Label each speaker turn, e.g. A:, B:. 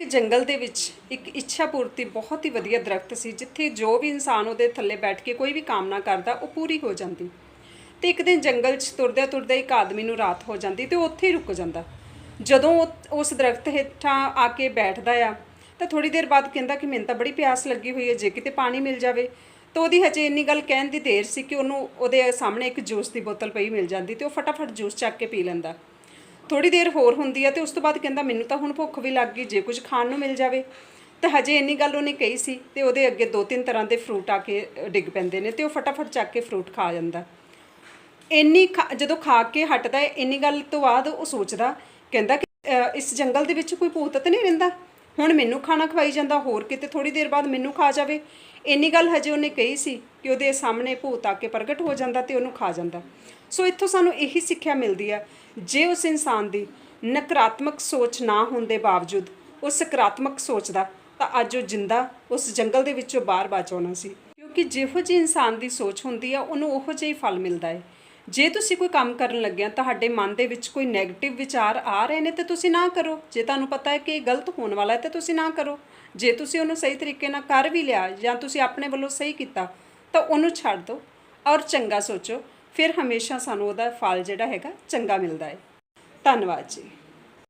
A: ਇੱਕ ਜੰਗਲ ਦੇ ਵਿੱਚ ਇੱਕ ਇੱਛਾ ਪੂਰਤੀ ਬਹੁਤ ਹੀ ਵਧੀਆ ਦਰਖਤ ਸੀ, ਜਿੱਥੇ ਜੋ ਵੀ ਇਨਸਾਨ ਉਹਦੇ ਥੱਲੇ ਬੈਠ ਕੇ ਕੋਈ ਵੀ ਕਾਮਨਾ ਕਰਦਾ, ਉਹ ਪੂਰੀ ਹੋ ਜਾਂਦੀ। ਤੇ ਇੱਕ ਦਿਨ ਜੰਗਲ 'ਚ ਤੁਰਦਿਆਂ ਤੁਰਦਿਆਂ ਇੱਕ ਆਦਮੀ ਨੂੰ ਰਾਤ ਹੋ ਜਾਂਦੀ ਤੇ ਉਹ ਉੱਥੇ ਹੀ ਰੁਕ ਜਾਂਦਾ। ਜਦੋਂ ਉਹ ਉਸ ਦਰਖਤ ਹੇਠਾਂ ਆ ਕੇ ਬੈਠਦਾ ਆ, ਤਾਂ ਥੋੜੀ ਦੇਰ ਬਾਅਦ ਕਹਿੰਦਾ ਕਿ ਮੈਨੂੰ ਤਾਂ ਬੜੀ ਪਿਆਸ ਲੱਗੀ ਹੋਈ ਹੈ, ਜੇ ਕਿਤੇ ਪਾਣੀ ਮਿਲ ਜਾਵੇ। ਤਾਂ ਉਹਦੀ ਹਜੇ ਇੰਨੀ ਗੱਲ ਕਹਿਣ ਦੀ ਦੇਰ ਸੀ ਕਿ ਉਹਨੂੰ ਉਹਦੇ ਸਾਹਮਣੇ ਇੱਕ ਜੂਸ ਦੀ ਬੋਤਲ ਪਈ ਮਿਲ ਜਾਂਦੀ ਤੇ ਉਹ ਫਟਾਫਟ ਜੂਸ ਚੱਕ ਕੇ ਪੀ ਲੈਂਦਾ। ਥੋੜੀ ਦੇਰ ਹੋਰ ਹੁੰਦੀ ਹੈ ਤੇ ਉਸ ਤੋਂ ਬਾਅਦ ਕਹਿੰਦਾ ਮੈਨੂੰ ਤਾਂ ਹੁਣ ਭੁੱਖ ਵੀ ਲੱਗ ਗਈ, ਜੇ ਕੁਝ ਖਾਣ ਨੂੰ ਮਿਲ ਜਾਵੇ। ਤਾਂ ਹਜੇ ਇੰਨੀ ਗੱਲ ਉਹਨੇ ਕਹੀ ਸੀ ਤੇ ਉਹਦੇ ਅੱਗੇ ਦੋ ਤਿੰਨ ਤਰ੍ਹਾਂ ਦੇ ਫਰੂਟ ਆ ਕੇ ਡਿੱਗ ਪੈਂਦੇ ਨੇ ਤੇ ਉਹ ਫਟਾਫਟ ਚੱਕ ਕੇ ਫਰੂਟ ਖਾ ਜਾਂਦਾ। ਇੰਨੀ ਖਾ- ਜਦੋਂ ਖਾ ਕੇ ਹਟਦਾ ਇੰਨੀ ਗੱਲ ਤੋਂ ਬਾਅਦ ਉਹ ਸੋਚਦਾ, ਕਹਿੰਦਾ ਕਿ ਇਸ ਜੰਗਲ ਦੇ ਵਿੱਚ ਕੋਈ ਭੂਤ ਤਾਂ ਨਹੀਂ ਰਹਿੰਦਾ? ਹੁਣ ਮੈਨੂੰ ਖਾਣਾ ਖਵਾਈ ਜਾਂਦਾ, ਹੋਰ ਕਿਤੇ ਥੋੜੀ ਦੇਰ ਬਾਅਦ ਮੈਨੂੰ ਖਾ ਜਾਵੇ। ਇੰਨੀ ਗੱਲ ਹਜੇ ਉਹਨੇ ਕਹੀ ਸੀ ਕਿ ਉਹਦੇ ਸਾਹਮਣੇ ਭੂਤ ਆ ਕੇ ਪ੍ਰਗਟ ਹੋ ਜਾਂਦਾ ਤੇ ਉਹਨੂੰ ਖਾ ਜਾਂਦਾ। ਸੋ ਇੱਥੋਂ ਸਾਨੂੰ ਇਹੀ ਸਿੱਖਿਆ ਮਿਲਦੀ ਹੈ, ਜੇ ਉਸ ਇਨਸਾਨ ਦੀ ਨਕਾਰਾਤਮਕ ਸੋਚ ਨਾ ਹੋਣ ਦੇ ਬਾਵਜੂਦ ਉਹ ਸਕਾਰਾਤਮਕ ਸੋਚਦਾ ਤਾਂ ਅੱਜ ਉਹ ਜਿੰਦਾ ਉਸ ਜੰਗਲ ਦੇ ਵਿੱਚੋਂ ਬਾਹਰ ਬਚ ਆਉਣਾ ਸੀ। ਕਿਉਂਕਿ ਜਿਹੋ ਜਿਹੀ ਇਨਸਾਨ ਦੀ ਸੋਚ ਹੁੰਦੀ ਆ, ਉਹਨੂੰ ਉਹੋ ਜਿਹਾ ਹੀ ਫਲ ਮਿਲਦਾ ਹੈ। ਜੇ ਤੁਸੀਂ ਕੋਈ ਕੰਮ ਕਰਨ ਲੱਗਿਆ, ਤੁਹਾਡੇ ਮਨ ਦੇ ਵਿੱਚ ਕੋਈ ਨੈਗੇਟਿਵ ਵਿਚਾਰ ਆ ਰਹੇ ਨੇ ਤੇ ਤੁਸੀਂ ਨਾ ਕਰੋ। ਜੇ ਤੁਹਾਨੂੰ ਪਤਾ ਹੈ ਕਿ ਇਹ ਗਲਤ ਹੋਣ ਵਾਲਾ ਹੈ ਤੇ ਤੁਸੀਂ ਨਾ ਕਰੋ। ਜੇ ਤੁਸੀਂ ਉਹਨੂੰ ਸਹੀ ਤਰੀਕੇ ਨਾਲ ਕਰ ਵੀ ਲਿਆ ਜਾਂ ਤੁਸੀਂ ਆਪਣੇ ਵੱਲੋਂ ਸਹੀ ਕੀਤਾ, ਤਾਂ ਉਹਨੂੰ ਛੱਡ ਦਿਓ ਔਰ ਚੰਗਾ ਸੋਚੋ। ਫਿਰ ਹਮੇਸ਼ਾ ਸਾਨੂੰ ਉਹਦਾ ਫਲ ਜਿਹੜਾ ਹੈਗਾ, ਚੰਗਾ ਮਿਲਦਾ ਹੈ। ਧੰਨਵਾਦ ਜੀ।